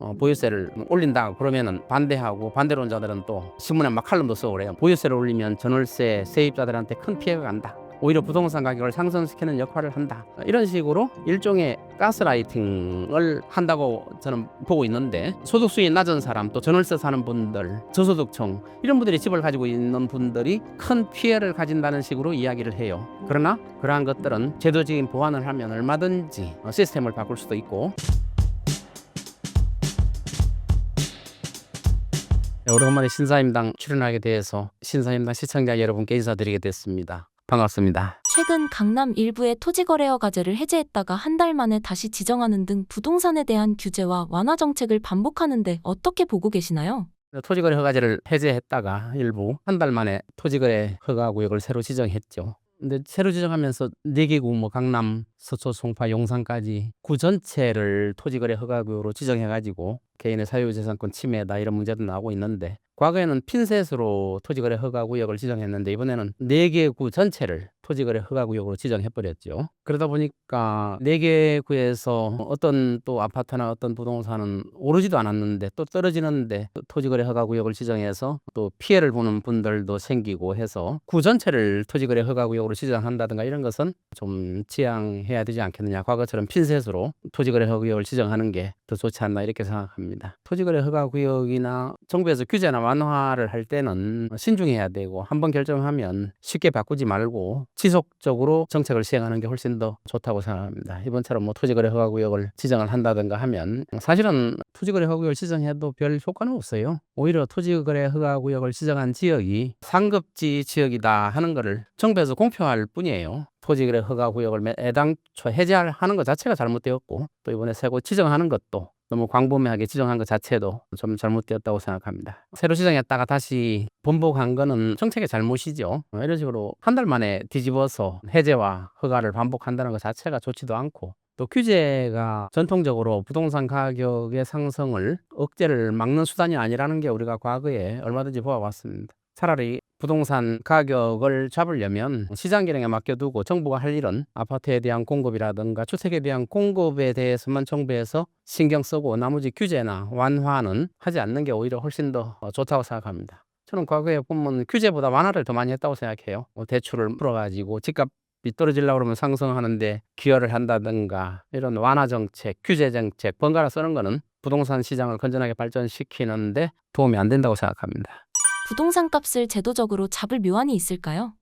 어, 보유세를 올린다 그러면은 반대하고 반대론자들은 또 신문에 막 칼럼도 쓰고 그래요. 보유세를 올리면 전월세 세입자들한테 큰 피해가 간다. 오히려 부동산 가격을 상승시키는 역할을 한다. 이런 식으로 일종의 가스라이팅을 한다고 저는 보고 있는데 소득 수준이 낮은 사람 또 전월세 사는 분들 저소득층 이런 분들이 집을 가지고 있는 분들이 큰 피해를 가진다는 식으로 이야기를 해요. 그러나 그러한 것들은 제도적인 보완을 하면 얼마든지 어, 시스템을 바꿀 수도 있고 오랜만에 신사임당 출연하게 돼서 신사임당 시청자 여러분께 인사드리게 됐습니다. 반갑습니다. 최근 강남 일부의 토지거래 허가제를 해제했다가 한 달 만에 다시 지정하는 등 부동산에 대한 규제와 완화 정책을 반복하는데 어떻게 보고 계시나요? 토지거래 허가제를 해제했다가 일부 한 달 만에 토지거래 허가 구역을 새로 지정했죠. 근데 새로 지정하면서 네 개구 뭐 강남, 서초, 송파, 용산까지 구 전체를 토지거래 허가 구역으로 지정해가지고 개인의 사유재산권 침해다 이런 문제도 나오고 있는데 과거에는 핀셋으로 토지거래 허가 구역을 지정했는데 이번에는 네 개 구 전체를 토지거래 허가 구역으로 지정해 버렸죠. 그러다 보니까 네 개 구에서 어떤 또 아파트나 어떤 부동산은 오르지도 않았는데 또 떨어지는데 또 토지거래 허가 구역을 지정해서 또 피해를 보는 분들도 생기고 해서 구 전체를 토지거래 허가 구역으로 지정한다든가 이런 것은 좀 지양 해야 되지 않겠느냐. 과거처럼 핀셋으로 토지거래 허가 구역을 지정하는 게 더 좋지 않나 이렇게 생각합니다. 토지거래 허가 구역이나 정부에서 규제나 완화를 할 때는 신중해야 되고 한번 결정하면 쉽게 바꾸지 말고 지속적으로 정책을 시행하는 게 훨씬 더 좋다고 생각합니다. 이번처럼 뭐 토지거래 허가 구역을 지정을 한다든가 하면 사실은 토지거래 허가 구역을 지정해도 별 효과는 없어요. 오히려 토지거래 허가 구역을 지정한 지역이 상급지 지역이다 하는 거를 정부에서 공표할 뿐이에요. 토지거래 허가 구역을 매- 애당초 해제하는 것 자체가 잘못되었고 또 이번에 새고 지정하는 것도 너무 광범위하게 지정한 것 자체도 좀 잘못되었다고 생각합니다. 새로 지정했다가 다시 번복한 거는 정책의 잘못이죠. 어, 이런 식으로 한 달 만에 뒤집어서 해제와 허가를 반복한다는 것 자체가 좋지도 않고 또 규제가 전통적으로 부동산 가격의 상승을 억제를 막는 수단이 아니라는 게 우리가 과거에 얼마든지 보아왔습니다. 차라리 부동산 가격을 잡으려면 시장 기능에 맡겨두고 정부가 할 일은 아파트에 대한 공급이라든가 주택에 대한 공급에 대해서만 정부에서 신경 쓰고 나머지 규제나 완화는 하지 않는 게 오히려 훨씬 더 어, 좋다고 생각합니다. 저는 과거에 보면 규제보다 완화를 더 많이 했다고 생각해요. 뭐 대출을 풀어가지고 집값 이 떨어지려고 그러면 상승하는데 기여를 한다든가 이런 완화 정책, 규제 정책 번갈아 쓰는 거는 부동산 시장을 건전하게 발전시키는데 도움이 안 된다고 생각합니다. 부동산 값을 제도적으로 잡을 묘안이 있을까요?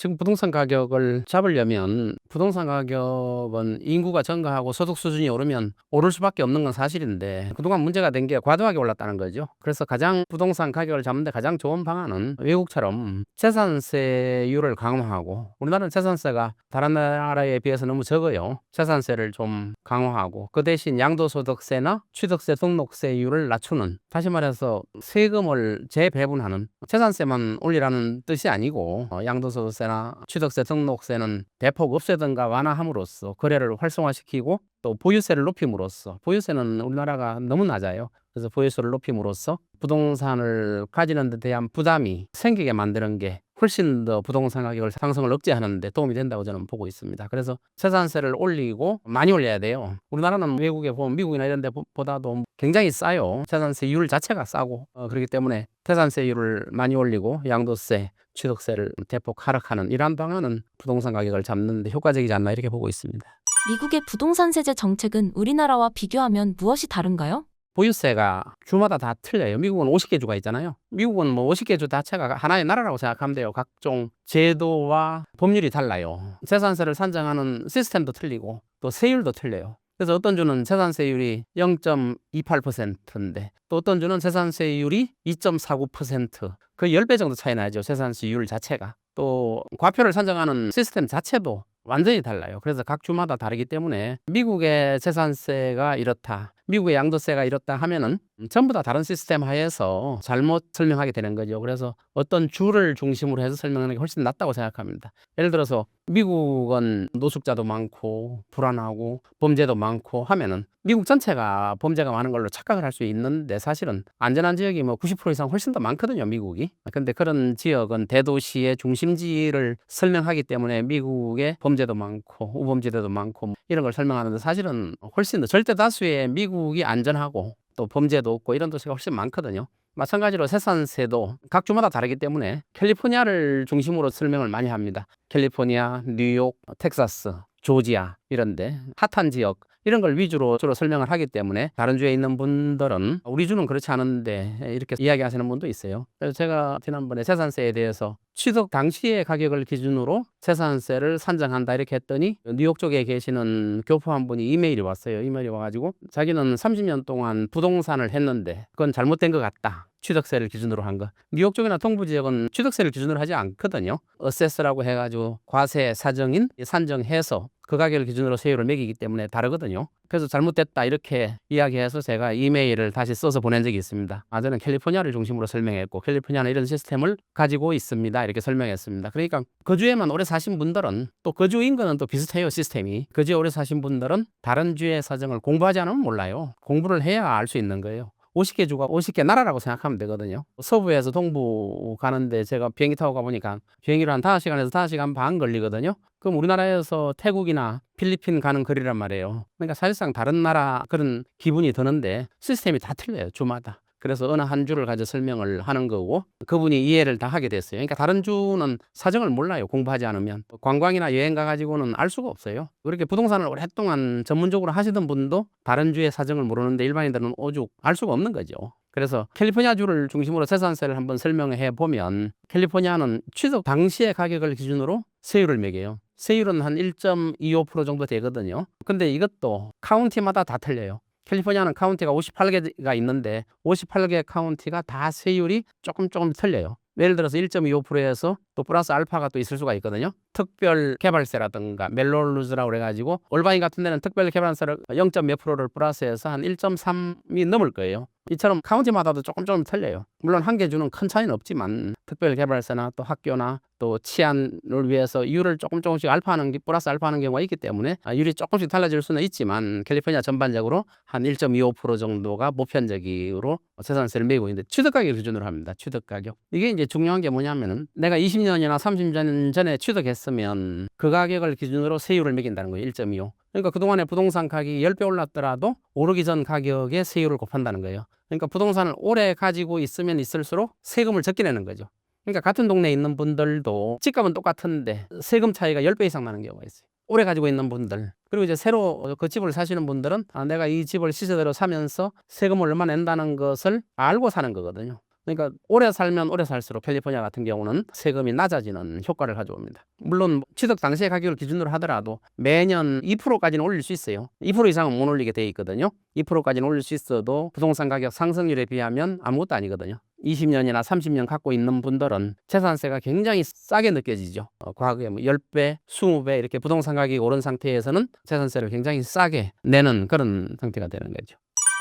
지금 부동산 가격을 잡으려면 부동산 가격은 인구가 증가하고 소득 수준이 오르면 오를 수밖에 없는 건 사실인데 그동안 문제가 된 게 과도하게 올랐다는 거죠. 그래서 가장 부동산 가격을 잡는데 가장 좋은 방안은 외국처럼 재산세율을 강화하고 우리나라는 재산세가 다른 나라에 비해서 너무 적어요. 재산세를 좀 강화하고 그 대신 양도소득세나 취득세 등록세율을 낮추는 다시 말해서 세금을 재배분하는 재산세만 올리라는 뜻이 아니고 어, 양도소득세 나 취득세 등록세는 대폭 없애든가 완화함으로써 거래를 활성화시키고 또 보유세를 높임으로써 보유세는 우리나라가 너무 낮아요. 그래서 보유세를 높임으로써 부동산을 가지는 데 대한 부담이 생기게 만드는 게 훨씬 더 부동산 가격을 상승을 억제하는 데 도움이 된다고 저는 보고 있습니다. 그래서 재산세를 올리고 많이 올려야 돼요. 우리나라는 외국에 보면 미국이나 이런 데 보- 보다도 굉장히 싸요. 재산세율 자체가 싸고 어, 그렇기 때문에 재산세율을 많이 올리고 양도세, 취득세를 대폭 하락하는 이러한 방안은 부동산 가격을 잡는 데 효과적이지 않나 이렇게 보고 있습니다. 미국의 부동산 세제 정책은 우리나라와 비교하면 무엇이 다른가요? 보유세가 주마다 다 틀려요. 미국은 50개 주가 있잖아요. 미국은 뭐 50개 주 자체가 하나의 나라라고 생각하면 돼요. 각종 제도와 법률이 달라요. 재산세를 산정하는 시스템도 틀리고 또 세율도 틀려요. 그래서 어떤 주는 재산세율이 0.28%인데 또 어떤 주는 재산세율이 2.49%. 거의 10배 정도 차이 나죠. 재산세율 자체가. 또 과표를 산정하는 시스템 자체도 완전히 달라요. 그래서 각 주마다 다르기 때문에 미국의 재산세가 이렇다. 미국의 양도세가 이렇다 하면은 전부 다 다른 시스템 하에서 잘못 설명하게 되는 거죠. 그래서 어떤 주를 중심으로 해서 설명하는 게 훨씬 낫다고 생각합니다. 예를 들어서 미국은 노숙자도 많고 불안하고 범죄도 많고 하면은 미국 전체가 범죄가 많은 걸로 착각을 할 수 있는데 사실은 안전한 지역이 뭐 90% 이상 훨씬 더 많거든요, 미국이. 근데 그런 지역은 대도시의 중심지를 설명하기 때문에 미국의 범죄도 많고 우범죄도 많고 이런 걸 설명하는데 사실은 훨씬 더 절대 다수의 미국이 안전하고 또 범죄도 없고 이런 도시가 훨씬 많거든요. 마찬가지로 세산세도 각 주마다 다르기 때문에 캘리포니아를 중심으로 설명을 많이 합니다. 캘리포니아, 뉴욕, 텍사스, 조지아 이런데 핫한 지역 이런 걸 위주로 주로 설명을 하기 때문에 다른 주에 있는 분들은 우리 주는 그렇지 않은데 이렇게 이야기하시는 분도 있어요. 그래서 제가 지난번에 세산세에 대해서 취득 당시의 가격을 기준으로 세산세를 산정한다 이렇게 했더니 뉴욕 쪽에 계시는 교포 한 분이 이메일이 왔어요. 이메일이 와가지고 자기는 30년 동안 부동산을 했는데 그건 잘못된 것 같다. 취득세를 기준으로 한 거. 뉴욕 쪽이나 동부 지역은 취득세를 기준으로 하지 않거든요. 어세스라고 해가지고 과세 사정인 산정해서 그 가격을 기준으로 세율을 매기기 때문에 다르거든요. 그래서 잘못됐다 이렇게 이야기해서 제가 이메일을 다시 써서 보낸 적이 있습니다. 아 저는 캘리포니아를 중심으로 설명했고 캘리포니아는 이런 시스템을 가지고 있습니다. 이렇게 설명했습니다. 그러니까 거주에만 오래 사신 분들은 또 거주 인근은 또 비슷해요 시스템이. 거주에 오래 사신 분들은 다른 주의 사정을 공부하지 않으면 몰라요. 공부를 해야 알 수 있는 거예요. 50개 주가 50개 나라라고 생각하면 되거든요. 서부에서 동부 가는데 제가 비행기 타고 가보니까 비행기로 한 5시간에서 5시간 반 걸리거든요. 그럼 우리나라에서 태국이나 필리핀 가는 거리란 말이에요. 그러니까 사실상 다른 나라 그런 기분이 드는데 시스템이 다 틀려요. 주마다. 그래서 어느 한 주를 가져 설명을 하는 거고 그분이 이해를 다 하게 됐어요. 그러니까 다른 주는 사정을 몰라요. 공부하지 않으면 관광이나 여행 가가지고는 알 수가 없어요. 그렇게 부동산을 오랫동안 전문적으로 하시던 분도 다른 주의 사정을 모르는데 일반인들은 오죽 알 수가 없는 거죠. 그래서 캘리포니아 주를 중심으로 세산세를 한번 설명해 보면 캘리포니아는 취득 당시의 가격을 기준으로 세율을 매겨요. 세율은 한 1.25% 정도 되거든요. 근데 이것도 카운티마다 다 틀려요. 캘리포니아는 카운티가 58개가 있는데 58개 카운티가 다 세율이 조금 조금 틀려요. 예를 들어서 1.25%에서 또 플러스 알파가 또 있을 수가 있거든요. 특별 개발세라든가 멜로루즈라고 그래가지고 올바인 같은 데는 특별 개발세를 0. 몇 프로를 플러스해서 한 1.3이 넘을 거예요. 이처럼 카운티마다도 조금 조금 틀려요. 물론 한 개 주는 큰 차이는 없지만 특별 개발세나 또 학교나 또 치안을 위해서 이율을 조금 조금씩 알파하는 게 플러스 알파하는 경우가 있기 때문에 아, 이율이 조금씩 달라질 수는 있지만 캘리포니아 전반적으로 한 1.25% 정도가 보편적으로 세산세를 매기고 있는데 취득 가격 기준으로 합니다. 취득 가격. 이게 이제 중요한 게 뭐냐면은 내가 20년 이나 30년 전에 취득했으면 그 가격을 기준으로 세율을 매긴다는 거예요. 1.25. 그러니까 그동안에 부동산 가격이 10배 올랐더라도 오르기 전 가격에 세율을 곱한다는 거예요. 그러니까 부동산을 오래 가지고 있으면 있을수록 세금을 적게 내는 거죠. 그러니까 같은 동네에 있는 분들도 집값은 똑같은데 세금 차이가 10배 이상 나는 경우가 있어요. 오래 가지고 있는 분들 그리고 이제 새로 그 집을 사시는 분들은 아, 내가 이 집을 시세대로 사면서 세금을 얼마 낸다는 것을 알고 사는 거거든요. 그러니까 오래 살면 오래 살수록 캘리포니아 같은 경우는 세금이 낮아지는 효과를 가져옵니다. 물론 취득 당시의 가격을 기준으로 하더라도 매년 2%까지는 올릴 수 있어요. 2% 이상은 못 올리게 돼 있거든요. 2%까지는 올릴 수 있어도 부동산 가격 상승률에 비하면 아무것도 아니거든요. 20년이나 30년 갖고 있는 분들은 재산세가 굉장히 싸게 느껴지죠. 어, 과거에 뭐 10배, 20배 이렇게 부동산 가격이 오른 상태에서는 재산세를 굉장히 싸게 내는 그런 상태가 되는 거죠.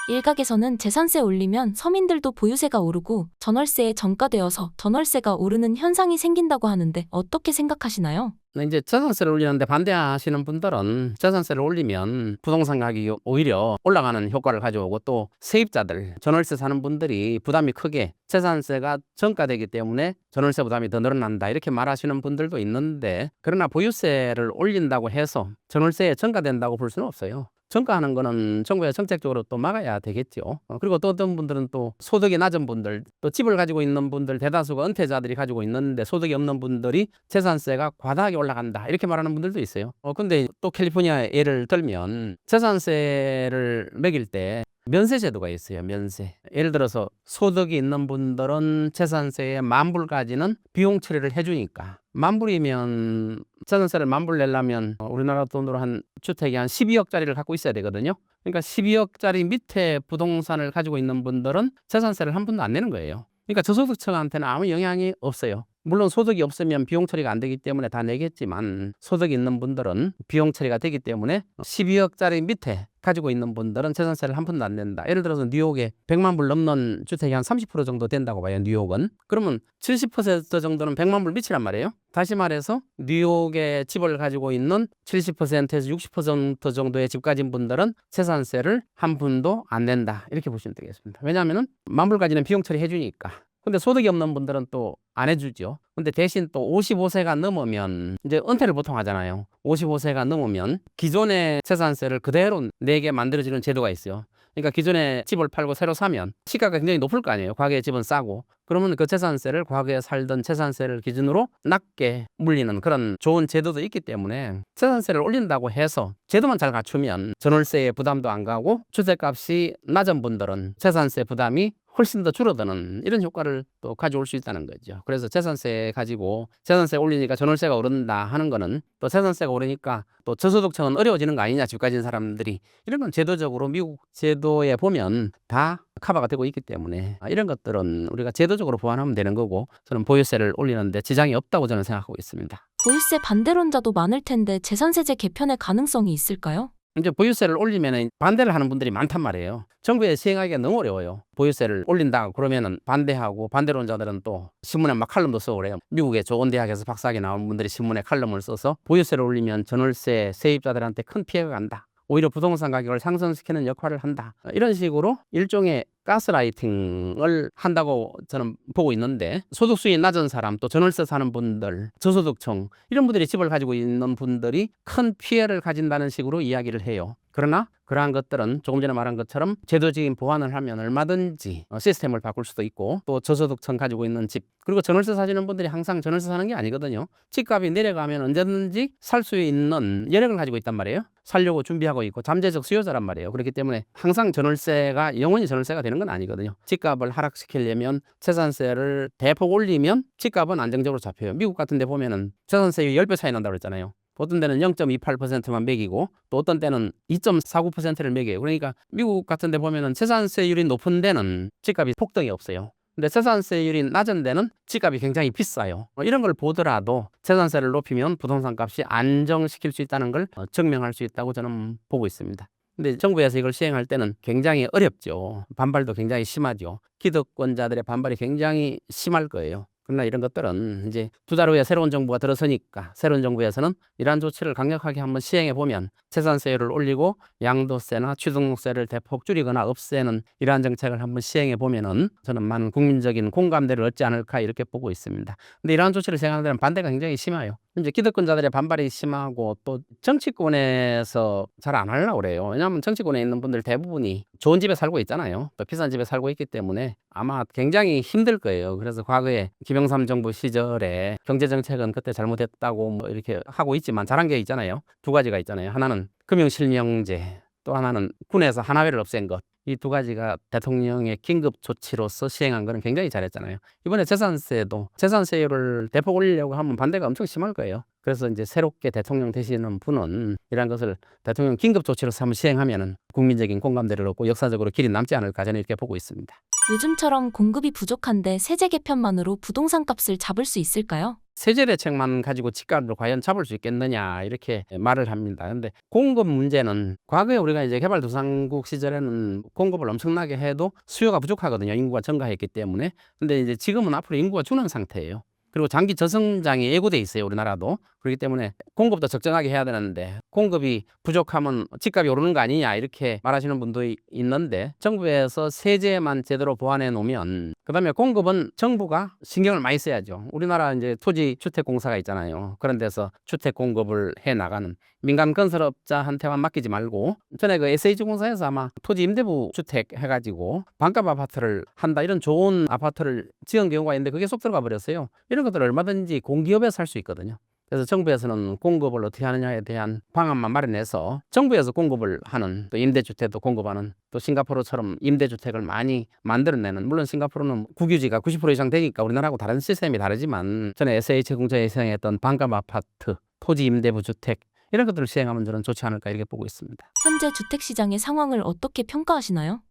일각에서는 재산세 올리면 서민들도 보유세가 오르고 전월세에 전가되어서 전월세가 오르는 현상이 생긴다고 하는데 어떻게 생각하시나요? 근데 이제 재산세를 올리는데 반대하시는 분들은 재산세를 올리면 부동산 가격이 오히려 올라가는 효과를 가져오고 또 세입자들 전월세 사는 분들이 부담이 크게 재산세가 전가되기 때문에 전월세 부담이 더 늘어난다 이렇게 말하시는 분들도 있는데 그러나 보유세를 올린다고 해서 전월세에 전가된다고 볼 수는 없어요. 전가하는 거는 정부의 정책적으로 또 막아야 되겠죠. 어, 그리고 또 어떤 분들은 또 소득이 낮은 분들, 또 집을 가지고 있는 분들 대다수가 은퇴자들이 가지고 있는데 소득이 없는 분들이 재산세가 과다하게 올라간다 이렇게 말하는 분들도 있어요. 어 근데 또 캘리포니아 예를 들면 재산세를 매길 때 면세 제도가 있어요. 면세. 예를 들어서 소득이 있는 분들은 재산세의 만불까지는 비용 처리를 해주니까 만불이면 재산세를 만불 내려면 어, 우리나라 돈으로 한 주택이 한 12억짜리를 갖고 있어야 되거든요. 그러니까 12억짜리 밑에 부동산을 가지고 있는 분들은 재산세를 한 푼도 안 내는 거예요. 그러니까 저소득층한테는 아무 영향이 없어요. 물론 소득이 없으면 비용 처리가 안 되기 때문에 다 내겠지만 소득이 있는 분들은 비용 처리가 되기 때문에 12억짜리 밑에 가지고 있는 분들은 재산세를 한 푼도 안 낸다. 예를 들어서 뉴욕에 100만 불 넘는 주택이 한 30% 정도 된다고 봐요. 뉴욕은. 그러면 70% 정도는 100만 불 밑이란 말이에요. 다시 말해서 뉴욕에 집을 가지고 있는 70%에서 60% 정도의 집 가진 분들은 재산세를 한 푼도 안 낸다. 이렇게 보시면 되겠습니다. 왜냐하면 만불까지는 비용 처리 해 주니까. 근데 소득이 없는 분들은 또 안 해주죠. 근데 대신 또 55세가 넘으면 이제 은퇴를 보통 하잖아요. 55세가 넘으면 기존의 재산세를 그대로 내게 만들어지는 제도가 있어요. 그러니까 기존에 집을 팔고 새로 사면 시가가 굉장히 높을 거 아니에요. 과거에 집은 싸고. 그러면 그 재산세를 과거에 살던 재산세를 기준으로 낮게 물리는 그런 좋은 제도도 있기 때문에 재산세를 올린다고 해서 제도만 잘 갖추면 전월세의 부담도 안 가고 주택값이 낮은 분들은 재산세 부담이 훨씬 더 줄어드는 이런 효과를 또 가져올 수 있다는 거죠. 그래서 재산세 가지고 재산세 올리니까 전월세가 오른다 하는 거는 또 재산세가 오르니까 또 저소득층은 어려워지는 거 아니냐 집 가진 사람들이 이런 건 제도적으로 미국 제도에 보면 다 커버가 되고 있기 때문에 아, 이런 것들은 우리가 제도적으로 보완하면 되는 거고 저는 보유세를 올리는데 지장이 없다고 저는 생각하고 있습니다. 보유세 반대론자도 많을 텐데 재산세제 개편의 가능성이 있을까요? 이제 보유세를 올리면 반대를 하는 분들이 많단 말이에요. 정부에 시행하기가 너무 어려워요. 보유세를 올린다 그러면은 반대하고 반대론자들은 또 신문에 막 칼럼도 쓰고 그래요. 미국의 좋은 대학에서 박사학위 나온 분들이 신문에 칼럼을 써서 보유세를 올리면 전월세 세입자들한테 큰 피해가 간다. 오히려 부동산 가격을 상승시키는 역할을 한다. 이런 식으로 일종의 가스라이팅을 한다고 저는 보고 있는데 소득 수준이 낮은 사람 또 전월세 사는 분들 저소득층 이런 분들이 집을 가지고 있는 분들이 큰 피해를 가진다는 식으로 이야기를 해요. 그러나 그러한 것들은 조금 전에 말한 것처럼 제도적인 보완을 하면 얼마든지 어, 시스템을 바꿀 수도 있고 또 저소득층 가지고 있는 집 그리고 전월세 사시는 분들이 항상 전월세 사는 게 아니거든요. 집값이 내려가면 언제든지 살 수 있는 여력을 가지고 있단 말이에요. 살려고 준비하고 있고 잠재적 수요자란 말이에요. 그렇기 때문에 항상 전월세가 영원히 전월세가 되는 건 아니거든요. 집값을 하락시키려면 재산세를 대폭 올리면 집값은 안정적으로 잡혀요. 미국 같은 데 보면은 재산세율이 10배 차이 난다고 그랬잖아요. 어떤 데는 0.28%만 매기고 또 어떤 때는 2.49%를 매겨요. 그러니까 미국 같은 데 보면은 재산세율이 높은 데는 집값이 폭등이 없어요. 근데 재산세율이 낮은 데는 집값이 굉장히 비싸요. 어, 이런 걸 보더라도 재산세를 높이면 부동산 값이 안정시킬 수 있다는 걸 어, 증명할 수 있다고 저는 보고 있습니다. 근데 정부에서 이걸 시행할 때는 굉장히 어렵죠. 반발도 굉장히 심하죠. 기득권자들의 반발이 굉장히 심할 거예요. 그러나 이런 것들은 이제 두 달 후에 새로운 정부가 들어서니까 새로운 정부에서는 이러한 조치를 강력하게 한번 시행해 보면 재산세율을 올리고 양도세나 취등록세를 대폭 줄이거나 없애는 이러한 정책을 한번 시행해 보면은 저는 많은 국민적인 공감대를 얻지 않을까 이렇게 보고 있습니다. 근데 이러한 조치를 시행하는 데는 반대가 굉장히 심해요. 이제 기득권자들의 반발이 심하고 또 정치권에서 잘 안 하려고 그래요. 왜냐하면 정치권에 있는 분들 대부분이 좋은 집에 살고 있잖아요. 또 비싼 집에 살고 있기 때문에 아마 굉장히 힘들 거예요. 그래서 과거에 김영삼 정부 시절에 경제 정책은 그때 잘못했다고 뭐 이렇게 하고 있지만 잘한 게 있잖아요. 두 가지가 있잖아요. 하나는 금융실명제, 또 하나는 군에서 하나회를 없앤 것. 이 두 가지가 대통령의 긴급 조치로서 시행한 거는 굉장히 잘했잖아요. 이번에 재산세도 재산세율을 대폭 올리려고 하면 반대가 엄청 심할 거예요. 그래서 이제 새롭게 대통령 되시는 분은 이러한 것을 대통령 긴급 조치로서 한번 시행하면은 국민적인 공감대를 얻고 역사적으로 길이 남지 않을까 저는 이렇게 보고 있습니다. 요즘처럼 공급이 부족한데 세제 개편만으로 부동산 값을 잡을 수 있을까요? 세제 대책만 가지고 집값을 과연 잡을 수 있겠느냐 이렇게 말을 합니다. 근데 공급 문제는 과거에 우리가 이제 개발도상국 시절에는 공급을 엄청나게 해도 수요가 부족하거든요. 인구가 증가했기 때문에. 근데 이제 지금은 앞으로 인구가 주는 상태예요. 그리고 장기 저성장이 예고돼 있어요. 우리나라도. 그렇기 때문에 공급도 적정하게 해야 되는데 공급이 부족하면 집값이 오르는 거 아니냐 이렇게 말하시는 분도 이- 있는데 정부에서 세제만 제대로 보완해 놓으면 그다음에 공급은 정부가 신경을 많이 써야죠. 우리나라 이제 토지 주택 공사가 있잖아요. 그런 데서 주택 공급을 해 나가는 민간 건설업자한테만 맡기지 말고 전에 그 SH 공사에서 아마 토지 임대부 주택 해가지고 반값 아파트를 한다 이런 좋은 아파트를 지은 경우가 있는데 그게 쏙 들어가 버렸어요. 이런 것들 얼마든지 공기업에서 할수 있거든요. 그래서 정부에서는 공급을 어떻게 하느냐에 대한 방안만 마련해서 정부에서 공급을 하는 또 임대주택도 공급하는 또 싱가포르처럼 임대주택을 많이 만들어내는 물론 싱가포르는 국유지가 90% 이상 되니까 우리나라하고 다른 시스템이 다르지만 전에 SH공사에 시행했던 반값 아파트 토지 임대부 주택 이런 것들을 시행하면 저는 좋지 않을까 이렇게 보고 있습니다. 현재 주택 시장의 상황을 어떻게 평가하시나요?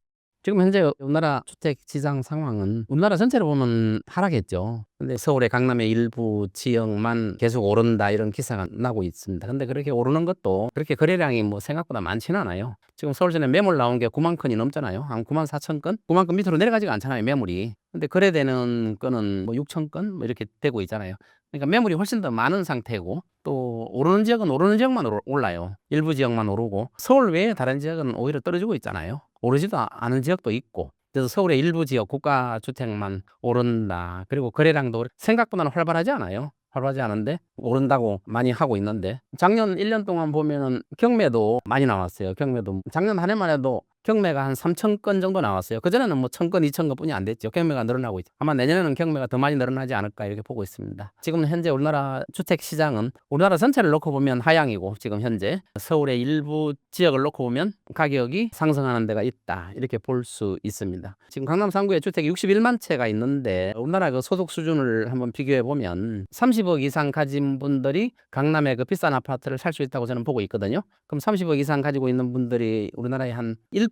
지금 현재 우리나라 주택 시장 상황은 우리나라 전체로 보면 하락했죠. 근데 서울의 강남의 일부 지역만 계속 오른다 이런 기사가 나고 있습니다. 근데 그렇게 오르는 것도 그렇게 거래량이 뭐 생각보다 많지는 않아요. 지금 서울시내 매물 나온 게 9만 건이 넘잖아요. 한 9만 4천 건? 9만 건 밑으로 내려가지가 않잖아요, 매물이. 근데 거래되는 건은 뭐 6천 건? 뭐 이렇게 되고 있잖아요. 그러니까 매물이 훨씬 더 많은 상태고 또 오르는 지역은 오르는 지역만 올라요. 일부 지역만 오르고 서울 외에 다른 지역은 오히려 떨어지고 있잖아요. 오르지도 않은 지역도 있고 그래서 서울의 일부 지역 고가 주택만 오른다. 그리고 거래량도 생각보다는 활발하지 않아요. 활발하지 않은데 오른다고 많이 하고 있는데 작년 1년 동안 보면은 경매도 많이 나왔어요. 경매도 작년 한 해만 해도 경매가 한 3천 건 정도 나왔어요. 그전에는 뭐 1,000건, 2,000건 뿐이 안 됐죠. 경매가 늘어나고 있죠. 아마 내년에는 경매가 더 많이 늘어나지 않을까 이렇게 보고 있습니다. 지금 현재 우리나라 주택 시장은 우리나라 전체를 놓고 보면 하향이고 지금 현재 서울의 일부 지역을 놓고 보면 가격이 상승하는 데가 있다. 이렇게 볼 수 있습니다. 지금 강남 3구에 주택이 61만 채가 있는데 우리나라 그 소득 수준을 한번 비교해 보면 30억 이상 가진 분들이 강남의 그 비싼 아파트를 살 수 있다고 저는 보고 있거든요. 그럼 30억 이상 가지고 있는 분들이 우리나라의 한1%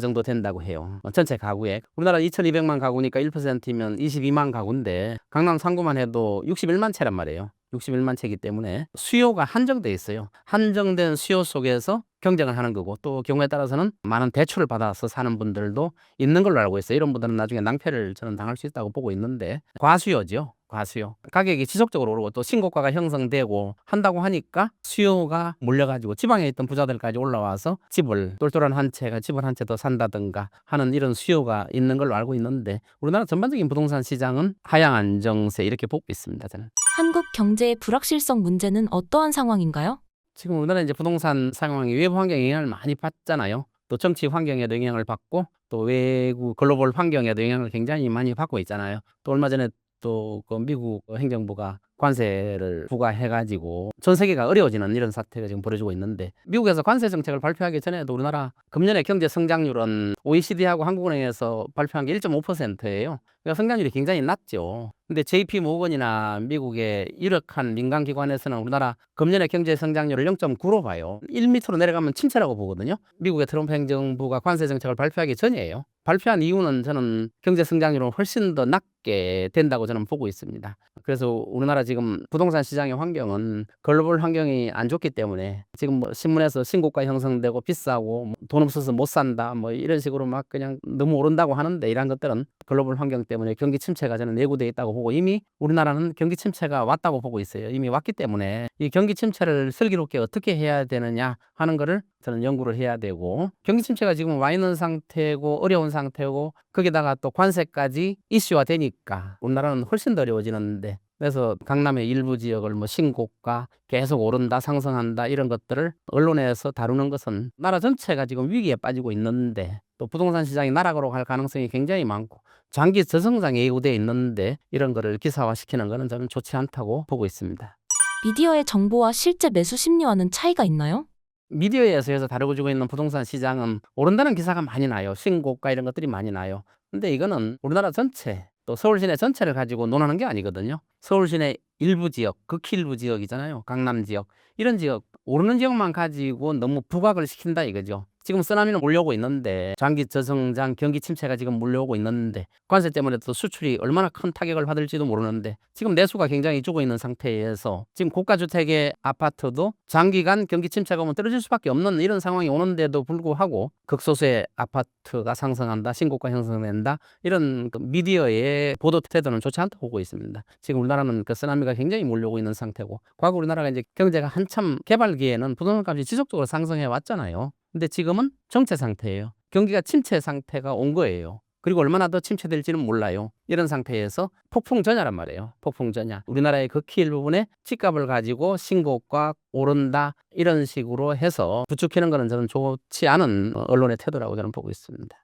정도 된다고 해요. 어, 전체 가구에. 우리나라 2,200만 가구니까 1%이면 22만 가구인데 강남 3구만 해도 61만 채란 말이에요. 61만 채이기 때문에 수요가 한정돼 있어요. 한정된 수요 속에서 경쟁을 하는 거고 또 경우에 따라서는 많은 대출을 받아서 사는 분들도 있는 걸로 알고 있어요. 이런 분들은 나중에 낭패를 저는 당할 수 있다고 보고 있는데 과수요죠. 과수요. 가격이 지속적으로 오르고 또 신고가가 형성되고 한다고 하니까 수요가 몰려가지고 지방에 있던 부자들까지 올라와서 집을 똘똘한 한 채가 집을 한 채 더 산다든가 하는 이런 수요가 있는 걸로 알고 있는데 우리나라 전반적인 부동산 시장은 하향 안정세 이렇게 보고 있습니다. 저는. 한국 경제의 불확실성 문제는 어떠한 상황인가요? 지금 우리나라 이제 부동산 상황이 외부 환경 영향을 많이 받잖아요. 또 정치 환경에도 영향을 받고 또 외국 글로벌 환경에도 영향을 굉장히 많이 받고 있잖아요. 또 얼마 전에 또 그 미국 행정부가 관세를 부과해가지고 전 세계가 어려워지는 이런 사태가 지금 벌어지고 있는데 미국에서 관세 정책을 발표하기 전에도 우리나라 금년의 경제 성장률은 OECD하고 한국은행에서 발표한 게 1.5%예요. 그러니까 성장률이 굉장히 낮죠. 근데 JP 모건이나 미국의 유력한 민간 기관에서는 우리나라 금년의 경제 성장률을 0.9로 봐요. 1m로 내려가면 침체라고 보거든요. 미국의 트럼프 행정부가 관세 정책을 발표하기 전이에요. 발표한 이유는 저는 경제 성장률은 훨씬 더 낮게 된다고 저는 보고 있습니다. 그래서 우리나라 지금 부동산 시장의 환경은 글로벌 환경이 안 좋기 때문에 지금 뭐 신문에서 신고가 형성되고 비싸고 뭐 돈 없어서 못 산다 뭐 이런 식으로 막 그냥 너무 오른다고 하는데 이런 것들은 글로벌 환경 때문에 경기 침체가 저는 예고돼 있다고 보고 이미 우리나라는 경기 침체가 왔다고 보고 있어요. 이미 왔기 때문에 이 경기 침체를 슬기롭게 어떻게 해야 되느냐 하는 거를 저는 연구를 해야 되고 경기 침체가 지금 와 있는 상태고 어려운 상태고 거기다가 또 관세까지 이슈화 되니까 우리나라는 훨씬 더 어려워지는데 그래서 강남의 일부 지역을 뭐 신고가 계속 오른다 상승한다 이런 것들을 언론에서 다루는 것은 나라 전체가 지금 위기에 빠지고 있는데 또 부동산 시장이 나락으로 갈 가능성이 굉장히 많고 장기 저성장에 예고돼 있는데 이런 거를 기사화시키는 거는 저는 좋지 않다고 보고 있습니다. 미디어의 정보와 실제 매수 심리와는 차이가 있나요? 미디어에서 해서 다루어지고 있는 부동산 시장은 오른다는 기사가 많이 나요. 신고가 이런 것들이 많이 나요. 근데 이거는 우리나라 전체 또 서울 시내 전체를 가지고 논하는 게 아니거든요. 서울 시내 일부 지역, 극히 일부 지역이잖아요. 강남 지역. 이런 지역, 오르는 지역만 가지고 너무 부각을 시킨다 이거죠. 지금 쓰나미는 몰려오고 있는데 장기 저성장 경기 침체가 지금 몰려오고 있는데 관세 때문에 또 수출이 얼마나 큰 타격을 받을지도 모르는데 지금 내수가 굉장히 죽어 있는 상태에서 지금 고가 주택의 아파트도 장기간 경기 침체가 오면 떨어질 수밖에 없는 이런 상황이 오는데도 불구하고 극소수의 아파트가 상승한다 신고가 형성된다 이런 그 미디어의 보도 태도는 좋지 않다고 보고 있습니다. 지금 우리나라는 그 쓰나미가 굉장히 몰려오고 있는 상태고 과거 우리나라가 이제 경제가 한참 개발기에는 부동산 값이 지속적으로 상승해 왔잖아요. 근데 지금은 정체 상태예요. 경기가 침체 상태가 온 거예요. 그리고 얼마나 더 침체될지는 몰라요. 이런 상태에서 폭풍 전야란 말이에요. 폭풍 전야. 우리나라의 극히 일부분의 집값을 가지고 신고가 오른다 이런 식으로 해서 부추기는 거는 저는 좋지 않은 어, 언론의 태도라고 저는 보고 있습니다.